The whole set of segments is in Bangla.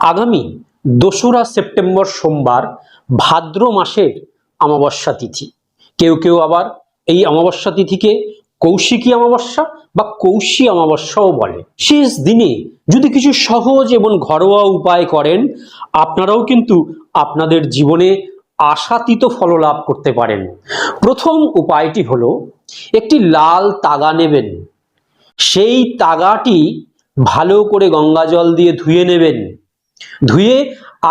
আগামী দোসরা সেপ্টেম্বর সোমবার ভাদ্র মাসের অমাবস্যা তিথি। কেউ কেউ আবার এই অমাবস্যা তিথিকে কৌশিকী অমাবস্যা বা কৌশী অমাবস্যাও বলে। শেষ দিনে যদি কিছু সহজ এবং ঘরোয়া উপায় করেন, আপনারাও কিন্তু আপনাদের জীবনে আশাতীত ফললাভ করতে পারেন। প্রথম উপায়টি হলো, একটি লাল তাগা নেবেন। সেই তাগাটি ভালো করে গঙ্গা জল দিয়ে ধুয়ে নেবেন। ধুয়ে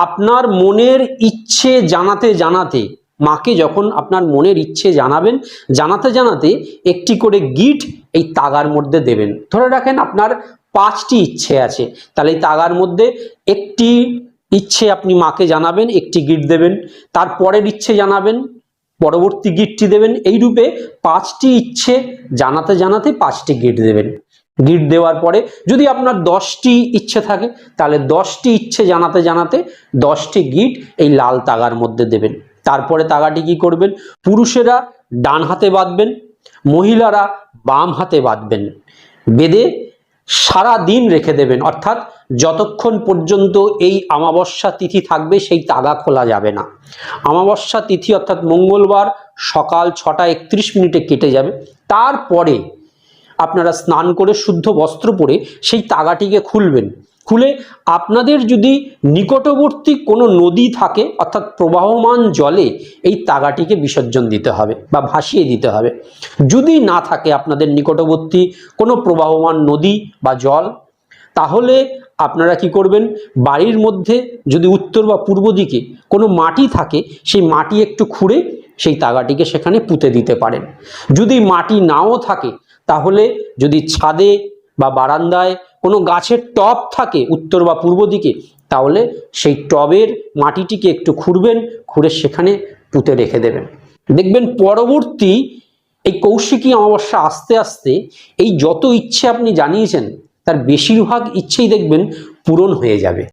আপনার মনের ইচ্ছে জানাতে জানাতে, মাকে যখন আপনার মনের ইচ্ছে জানাবেন, জানাতে জানাতে একটি করে গিট এই তাগার মধ্যে দেবেন। ধরে রাখেন আপনার পাঁচটি ইচ্ছে আছে। তাহলে এই তাগার মধ্যে একটি ইচ্ছে আপনি মাকে জানাবেন, একটি গিট দেবেন। তারপরের ইচ্ছে জানাবেন, পরবর্তী গিটটি দেবেন। এই রূপে পাঁচটি ইচ্ছে জানাতে জানাতে পাঁচটি গিট দেবেন। গিট দেওয়ার পরে যদি আপনার দশটি ইচ্ছে থাকে, তাহলে দশটি ইচ্ছে জানাতে জানাতে দশটি গিট এই লাল তাগার মধ্যে দেবেন। তারপরে তাগাটি কি করবেন? পুরুষেরা ডান হাতে বাঁধবেন, মহিলারা বাম হাতে বাঁধবেন। বেঁধে সারা দিন রেখে দেবেন, অর্থাৎ যতক্ষণ পর্যন্ত এই অমাবস্যা তিথি থাকবে, সেই তাগা খোলা যাবে না। অমাবস্যা তিথি অর্থাৎ মঙ্গলবার সকাল ছটা একত্রিশ মিনিটে কেটে যাবে। তারপরে আপনারা স্নান করে শুদ্ধ বস্ত্র পরে সেই তাগাটিকে খুলবেন। খুলে আপনাদের যদি নিকটবর্তী কোনো নদী থাকে, অর্থাৎ প্রবাহমান জলে এই তাগাটিকে বিসর্জন দিতে হবে বা ভাসিয়ে দিতে হবে। যদি না থাকে আপনাদের নিকটবর্তী কোনো প্রবাহমান নদী বা জল, তাহলে আপনারা কি করবেন? বাড়ির মধ্যে যদি উত্তর বা পূর্ব দিকে কোনো মাটি থাকে, সেই মাটি একটু খুঁড়ে সেই তাগাটিকে সেখানে পুঁতে দিতে পারেন। যদি মাটি নাও থাকে, তাহলে যদি ছাদে বা বারান্দায় কোনো গাছের টব থাকে উত্তর বা পূর্ব দিকে, তাহলে সেই টবের মাটিটিকে একটু খুঁড়বেন, খুঁড়ে সেখানে পুঁতে রেখে দেবেন। দেখবেন পরবর্তী এই কৌশিকী অমাবস্যা আস্তে আস্তে এই যত ইচ্ছে আপনি জানিয়েছেন, তার বেশিরভাগ ইচ্ছেই দেখবেন পূরণ হয়ে যাবে।